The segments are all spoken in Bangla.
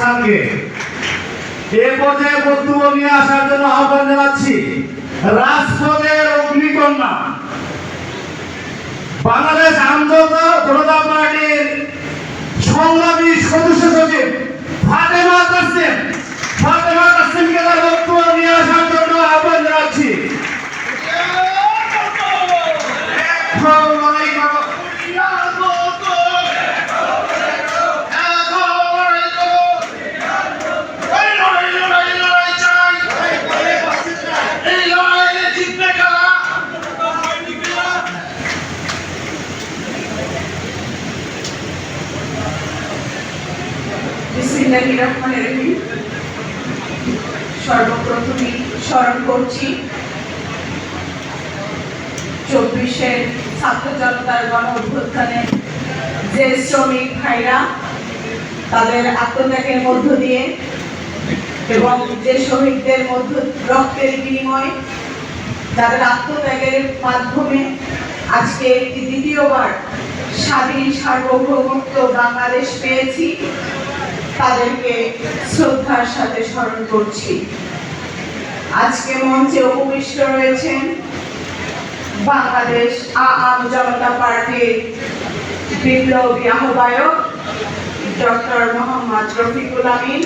স্যারকে এ পর্যায়ে বক্তব্য নিয়ে আসার জন্য আহ্বান জানাচ্ছি রাজপথের অগ্নিকন্যা। বাংলাদেশ আন্দোলন জনতা পার্টির সংগ্রামী সদস্য সচিব ফাতেমা কাসেম ফাতেমা কাসেমকে বিসমিল্লাহির রহিম সর্বপ্রথমে স্মরণ করছি, চব্বিশের ছাত্র জনতার গণ অভ্যুত্থানে যে শ্রমিক ভাইরা তাদের আত্মত্যাগের মধ্য দিয়ে এবং যে শহীদদের মধ্য রক্তের বিনিময় যাদের আত্মত্যাগের মাধ্যমে আজকে একটি দ্বিতীয়বার স্বাধীন সার্বভৌমত্ব বাংলাদেশ পেয়েছি। তাদেরকে শ্রদ্ধার সাথে স্মরণ করছি। আজকে মঞ্চে উপবিষ্ট রয়েছেন বাংলাদেশ আম জনতা পার্টির বিপ্লবী আহ্বায়ক ডক্টর মোহাম্মদ রফিকুল আমিন।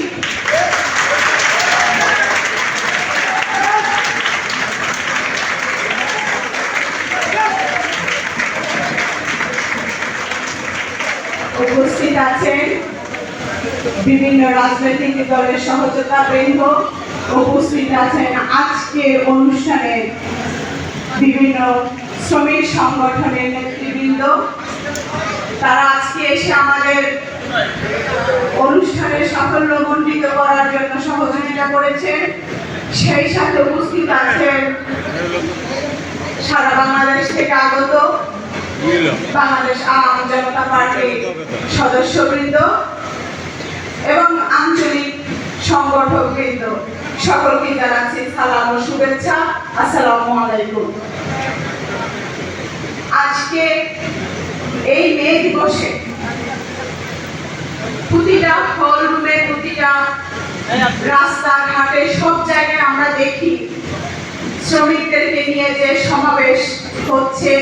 উপস্থিত আছেন বিভিন্ন রাজনৈতিক দলের সহযোগিতা বৃন্দ উপস্থিত আছেন। আজকে অনুষ্ঠানে বিভিন্ন শ্রমিক সংগঠনের নেতৃবৃন্দ, তারা আজকে এসে আমাদের অনুষ্ঠানে সাফল্য মণ্ডিত করার জন্য সহযোগিতা করেছেন। সেই সাথে উপস্থিত আছেন সারা বাংলাদেশ থেকে আগত বাংলাদেশ আওয়াম জনতা পার্টির সদস্যবৃন্দ। এবং আঞ্চলিক সংগঠক বৃন্দ সকলকে জানাচ্ছি সালাম ও শুভেচ্ছা। আসসালামু আলাইকুম। আজকে এই মে দিবসে প্রতিটা হল রুমে প্রতিটা রাস্তাঘাটে সব জায়গায় আমরা দেখি শ্রমিকদেরকে নিয়ে যে সমাবেশ হচ্ছে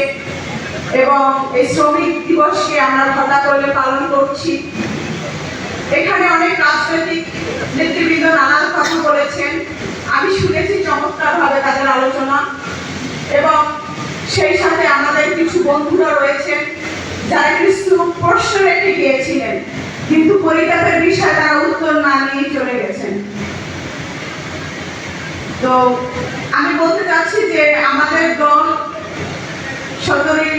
এবং এই শ্রমিক দিবসকে আমরা ভাতা করে পালন করছি। এখানে অনেক রাজনৈতিক নেতৃবৃন্দ নানান কথা বলেছেন। আমি শুনেছি চমৎকার ভাবে তাদের আলোচনা এবং সেই সাথে আমাদের কিছু বন্ধুরা রয়েছেন যারা কিছু প্রশ্ন রেখে গিয়েছিলেন, কিন্তু পরিতাপের বিষয়ে তারা উত্তর না নিয়ে চলে গেছেন। তো আমি বলতে চাচ্ছি যে আমাদের দল সতেরোই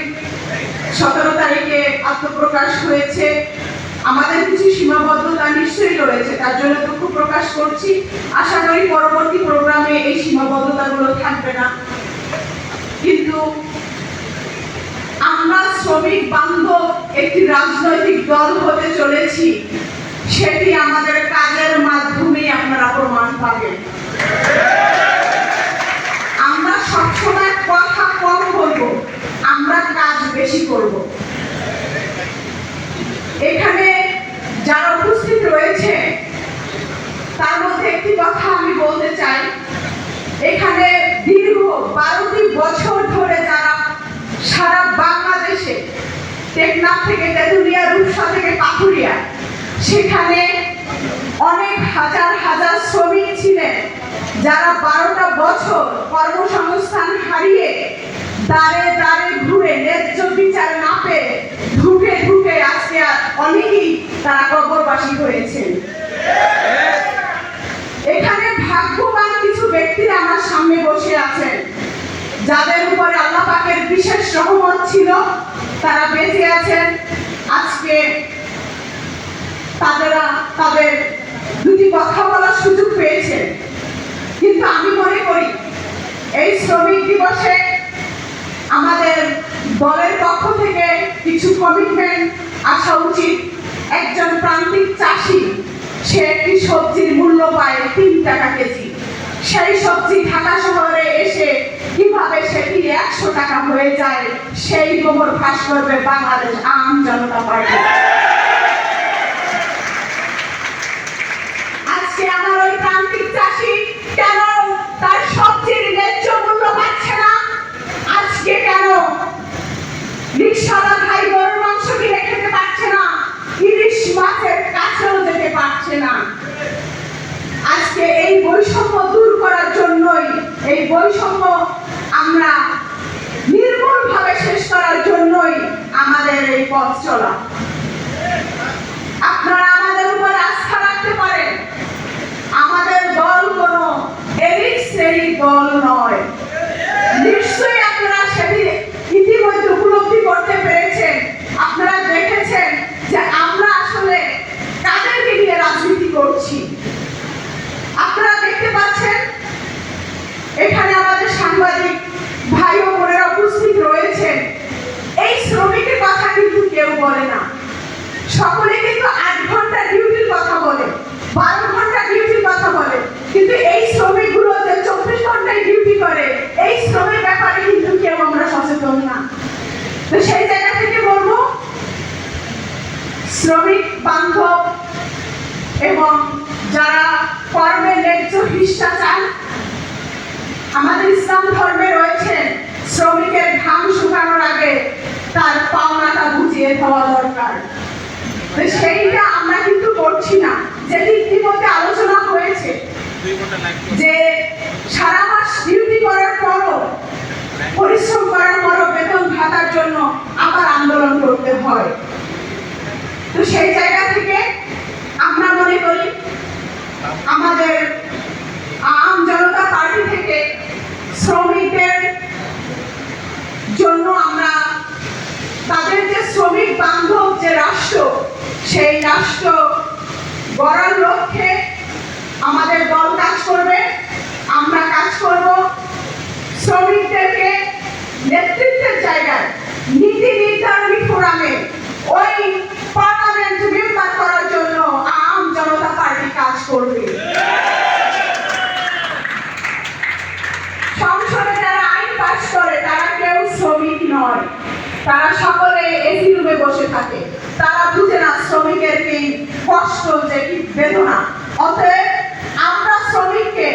সতেরো তারিখে আত্মপ্রকাশ হয়েছে আমাদের কিছু সীমাবদ্ধতা নিশ্চয়ই রয়েছে, তার জন্য দুঃখ প্রকাশ করছি। আশা করি পরবর্তী প্রোগ্রামে এই সীমাবদ্ধতাগুলো থাকবে না। কিন্তু আমরা শ্রমিক বান্ধব একটি রাজনৈতিক দল হতে চলেছি। সেটি আমাদের কাজের মাধ্যমেই আপনারা প্রমাণ পাবেন আমরা সবসময় কথা কম বলব আমরা কাজ বেশি করব এখানে যারা উপস্থিত রয়েছে তার মধ্যে একটি কথা আমি বলতে চাই এখানে দীর্ঘ বারোটি বছর ধরে যারা সারা বাংলাদেশে টেকনাফ থেকে তেঁতুলিয়া, রূপসা থেকে পাথুরিয়া, সেখানে অনেক হাজার হাজার শ্রমিক ছিলেন যারা বারোটা বছর কর্মসংস্থান হারিয়ে দাঁড়ে দাঁড়ে ঘুরে ন্যায্য বিচার না পেয়ে ঢুকে ঢুকে আজকে অনেকেই তারা কবরবাসী হয়েছেন। এখানে ভাগ্যবান কিছু ব্যক্তিরা আমার সামনে বসে আছেন। যাদের উপরে আল্লাহ পাকের বিশেষ রহমত ছিল, তারা বেঁচে আছেন। আজকে তাদেরা তাদের দুটি কথা বলার সুযোগ পেয়েছেন কিন্তু আমি মনে করি, এই শ্রমিক দিবসে আমাদের দলের পক্ষ থেকে কিছু কমিটমেন্ট আসা উচিত। একজন প্রান্তিক চাষি, সে একটি সবজির মূল্য পায় তিন টাকা কেজি। সেই সবজি ঢাকা শহরে এসে কীভাবে সেটি একশো টাকা হয়ে যায়, সেই গোবর ফাঁস করবে বাংলাদেশ আম জনতা পার্টি। এই বৈষম্য আমরা নির্মূলভাবে শেষ করার জন্যই আমাদের এই পথ চলা। আপনারা আমাদের উপর আস্থা রাখতে পারেন। আমাদের দল কোনো এলিট শ্রেণির দল নয়। আমাদের ইসলাম ধর্মে রয়েছে শ্রমিকের ঘাম শুকানোর আগে তার পাওনাটা বুঝিয়ে দেওয়া দরকার। সেইটা আমরা কিন্তু করছি না। যেটি ইতিমধ্যে আলোচনা হয়েছে যে সারা মাস ডিউটি করার পরও, পরিশ্রম করার পরও বেতন ভাতার জন্য আবার আন্দোলন করতে হয়। তো সেই জায়গা থেকে নেতৃত্বের জায়গায়, নীতি নির্ধারণী ফোরামে ওই পার্লামেন্ট মেম্বার করার জন্য আম জনতা পার্টি কাজ করবে। সংসদে যারা আইন পাশ করে, তারা কেউ শ্রমিক নয়। তারা সকলে এসি রুমে বসে থাকে। তারা বুঝে না শ্রমিকের কি কষ্ট যে কি বেদনা। অতএব আমরা শ্রমিককে